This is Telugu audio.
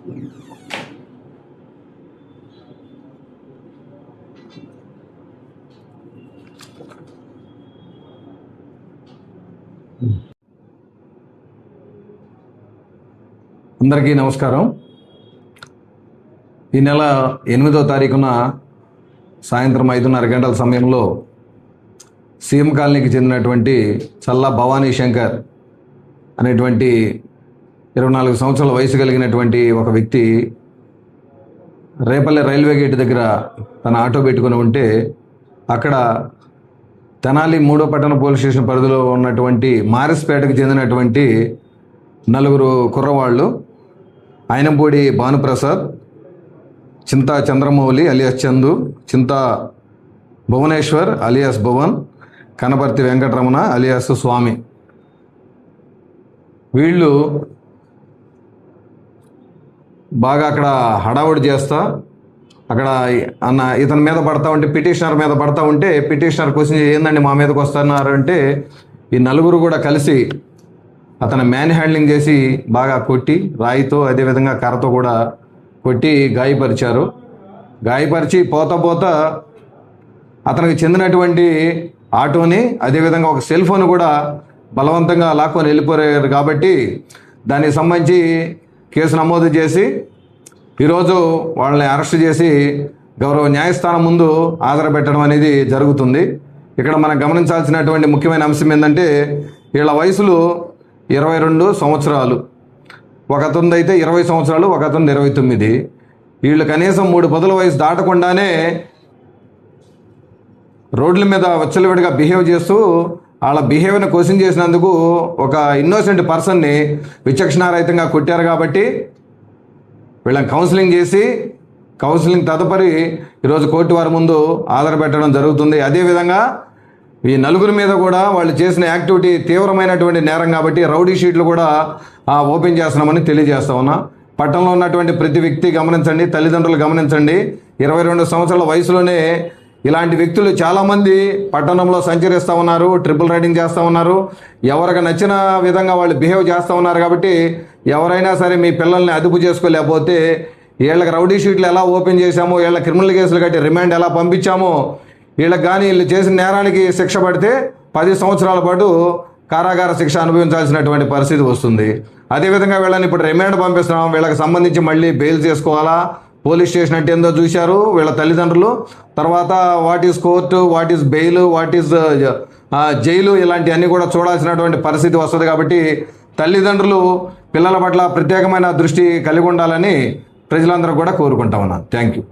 అందరికీ నమస్కారం. ఈ నెల ఎనిమిదో తారీఖున సాయంత్రం ఐదున్నర గంటల సమయంలో సీఎం కాలనీకి చెందినటువంటి చల్లా భవానీ శంకర్ అనేటువంటి ఇరవై నాలుగు సంవత్సరాల వయసు కలిగినటువంటి ఒక వ్యక్తి రేపల్లె రైల్వే గేట్ దగ్గర తన ఆటో పెట్టుకుని ఉంటే అక్కడ తెనాలి మూడో పట్టణ పోలీస్ స్టేషన్ పరిధిలో ఉన్నటువంటి మారిస్పేటకు చెందినటువంటి నలుగురు కుర్రవాళ్ళు Ayanampudi Bhanuprasad Chinta Chandramouli alias Chandu Chinta Bhuvaneswar alias Bhuvan Kanaparthi Venkataramana alias Swamy. వీళ్ళు బాగా అక్కడ హడావుడి చేస్తా. అక్కడ అన్న ఇతని మీద పడతా ఉంటే పిటిషనర్ మీద పడతా ఉంటే పిటిషనర్ క్వశ్చన్ ఏందండి మా మీదకి వస్తున్నారు? అంటే ఈ నలుగురు కూడా కలిసి అతను మ్యాన్ హ్యాండ్లింగ్ చేసి బాగా కొట్టి రాయితో అదేవిధంగా కర్రతో కూడా కొట్టి గాయపరిచారు. గాయపరిచి పోతా పోతా అతనికి చెందినటువంటి ఆటోని అదేవిధంగా ఒక సెల్ ఫోన్ కూడా బలవంతంగా లాక్కొని వెళ్ళిపోయారు కాబట్టి దానికి సంబంధించి కేసు నమోదు చేసి ఈరోజు వాళ్ళని అరెస్ట్ చేసి గౌరవ న్యాయస్థానం ముందు హాజరుపెట్టడం అనేది జరుగుతుంది. ఇక్కడ మనం గమనించాల్సినటువంటి ముఖ్యమైన అంశం ఏంటంటే వీళ్ళ వయసులు ఇరవై రెండు సంవత్సరాలు. ఒక అతనిది అయితే ఇరవై సంవత్సరాలు ఒక అతను ఇరవై తొమ్మిది. వీళ్ళు కనీసం మూడు పదుల వయసు దాటకుండానే రోడ్ల మీద వచ్చలవిడిగా బిహేవ్ చేస్తూ వాళ్ళ బిహేవియర్ని క్వశ్చన్ చేసినందుకు ఒక ఇన్నోసెంట్ పర్సన్ని విచక్షణారహితంగా కొట్టారు కాబట్టి వీళ్ళని కౌన్సిలింగ్ చేసి కౌన్సిలింగ్ తదుపరి ఈరోజు కోర్టు వారి ముందు ఆధారపెట్టడం జరుగుతుంది. అదేవిధంగా ఈ నలుగురి మీద కూడా వాళ్ళు చేసిన యాక్టివిటీ తీవ్రమైనటువంటి నేరం కాబట్టి రౌడీ షీట్లు కూడా ఓపెన్ చేస్తున్నామని తెలియజేస్తా ఉన్నా. పట్టణంలో ఉన్నటువంటి ప్రతి వ్యక్తి గమనించండి తల్లిదండ్రులు గమనించండి. ఇరవై రెండు సంవత్సరాల వయసులోనే ఇలాంటి వ్యక్తులు చాలామంది పట్టణంలో సంచరిస్తూ ఉన్నారు ట్రిపుల్ రైడింగ్ చేస్తూ ఉన్నారు. ఎవరికి నచ్చిన విధంగా వాళ్ళు బిహేవ్ చేస్తూ ఉన్నారు కాబట్టి ఎవరైనా సరే మీ పిల్లల్ని అదుపు చేసుకోలేకపోతే వీళ్ళకి రౌడీ షీట్లు ఎలా ఓపెన్ చేశామో వీళ్ళ క్రిమినల్ కేసులు కట్టి రిమాండ్ ఎలా పంపించామో వీళ్ళకి కానీ వీళ్ళు చేసిన నేరానికి శిక్ష పడితే పది సంవత్సరాల పాటు కారాగార శిక్ష అనుభవించాల్సినటువంటి పరిస్థితి వస్తుంది. అదేవిధంగా వీళ్ళని ఇప్పుడు రిమాండ్ పంపిస్తున్నాం వీళ్ళకి సంబంధించి మళ్ళీ బెయిల్ చేసుకోవాలా? పోలీస్ స్టేషన్ అంటే ఏందో చూశారు వీళ్ళ తల్లిదండ్రులు. తర్వాత what is court what is bail what is jail ఇలాంటివన్నీ కూడా చూడాల్సినటువంటి పరిస్థితి వస్తుంది కాబట్టి తల్లిదండ్రులు పిల్లల పట్ల ప్రత్యేకమైన దృష్టి కలిగి ఉండాలని ప్రజలందరూ కూడా కోరుకుంటా ఉన్నాను థ్యాంక్ యూ